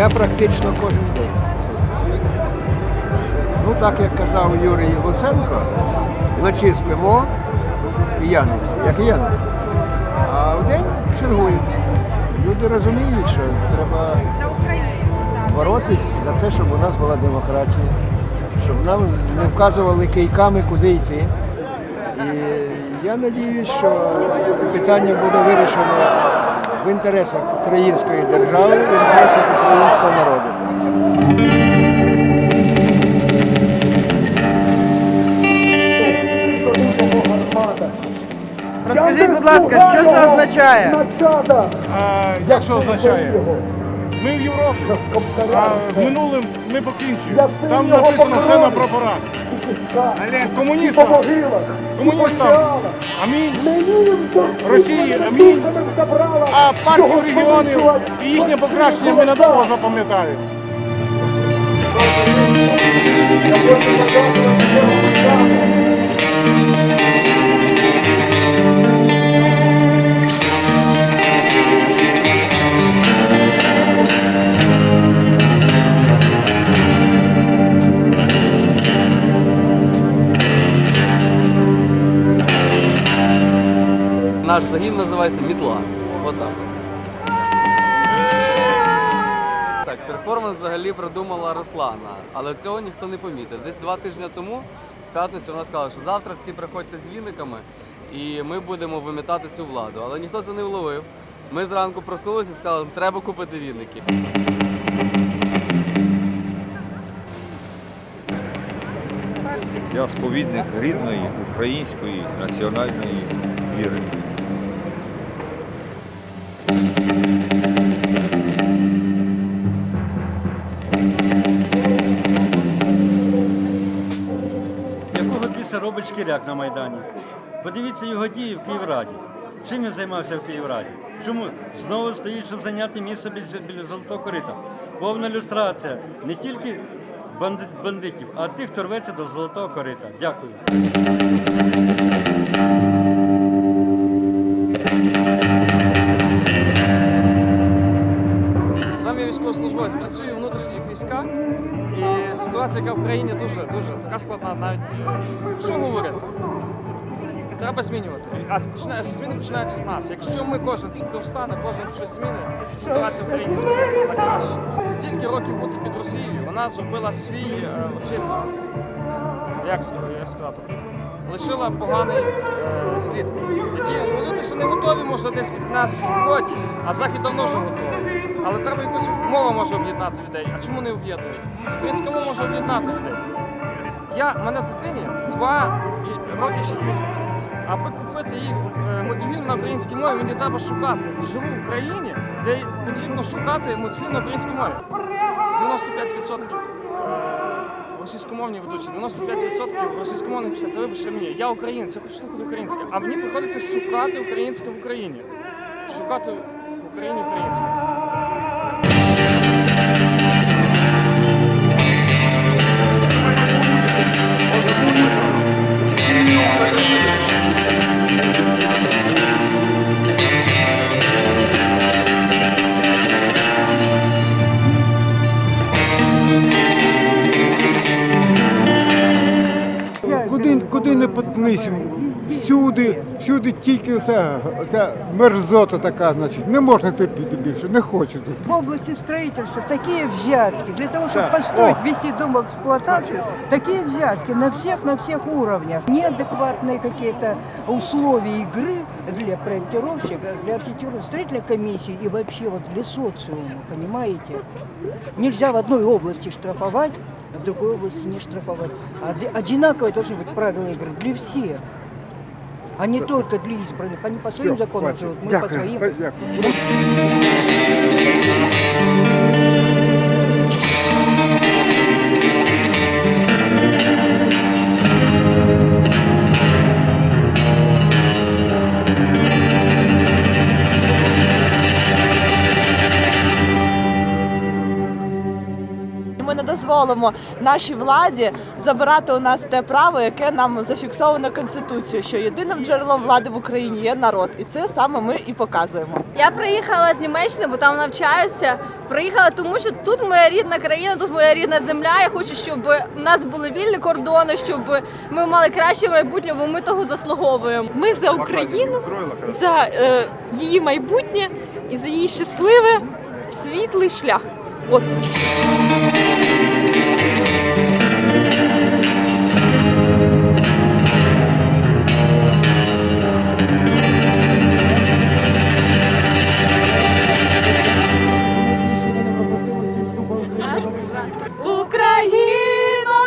Я, я практично кожен день. Ну, так як казав Юрій Луценко, вночі спимо п'яні, як кияни. А вдень чергуємо. Люди розуміють, що треба боротись за те, щоб у нас була демократія, щоб нам не вказували кийками, куди йти. І я сподіваюся, що питання буде вирішено в інтересах української держави, в інтересах українського означає? А, як що означає? Ми в Європі, а з минулим ми покінчили. Там написано все на прапорах. Комуністам, комуністам, амінь, Росії, амінь, а партію регіонів і їхнє покращення ми надовго запам'ятаємо. Наш загін називається Мітла. Отак. Так, перформанс взагалі придумала Руслана, але цього ніхто не помітив. Десь два тижні тому, в п'ятницю, вона сказала, що завтра всі приходьте з віниками і ми будемо вимітати цю владу. Але ніхто це не вловив. Ми зранку проснулися і сказали, що треба купити віники. Я сповідник рідної української національної віри. Шкіряк на Майдані? Подивіться його дії в Київраді. Чим він займався в Київраді? Чому знову стоїть, щоб зайняти місце біля, золотого корита? Повна люстрація не тільки банди- бандитів, а тих, хто рветься до золотого корита. Дякую. Ситуація, яка в країні дуже дуже така складна. Навіть е, що говорити? Треба змінювати. А зміни починаються з нас. Якщо ми кожен повстане, кожен щось змінить, ситуація в країні зміниться на краще. Стільки років бути під Росією, вона зробила свій е, оцей, як, сказати, лишила поганий е, слід. Які люди, що не готові, може, десь на сході, а захід давно вже готовий. Але треба якось мова може об'єднати людей. А чому не об'єднує? Українська мова може об'єднати людей. Я, мене дитині 2 роки 6 місяців. Аби купити їй е, мультфільм на українській мові, мені треба шукати. Живу в країні, де потрібно шукати мультфільм на українській мові. 95% е, російськомовні ведучі, 95% російськомовних пісень. Та вибачте мені, я українець, я хочу слухати українське. А мені приходиться шукати українське в Україні. Шукати в Україні українське. Thank you. Куди, куди не потлись, всюди, всюди тільки оця, оця мерзота така, значить, не можна терпіти більше, не хочу тут. В области строительства такие взятки, для того, чтобы Да. построить, О. ввести дом в эксплуатацию, такие взятки на всех, на всех уровнях. Неадекватные какие-то условия игры для проектировщика, для архитектурной строительной комиссии и вообще вот для социума, понимаете? Нельзя в одной области штрафовать, а в другой области не штрафовать. А для- одинаковые должны быть правила игры для всех. А не только для избранных. Они по своим Всё, законам хватит. живут, мы по Дякую. своим. Дякую. Дозволимо нашій владі забирати у нас те право, яке нам зафіксовано Конституцією, що єдиним джерелом влади в Україні є народ, і це саме ми і показуємо. Я приїхала з Німеччини, бо там навчаюся. Приїхала тому, що тут моя рідна країна, тут моя рідна земля. Я хочу, щоб у нас були вільні кордони, щоб ми мали краще майбутнє, бо ми того заслуговуємо. Ми за Україну, за е, її майбутнє і за її щасливе світлий шлях. От. Україно,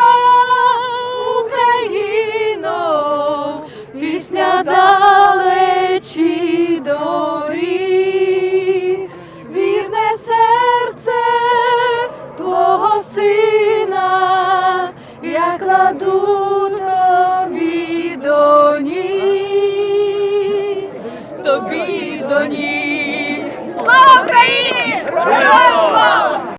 Україно, пісня далечі доріг, вірне серце твого сина, я кладу тобі до ніг, тобі до ніг. Слава Україні! Слава!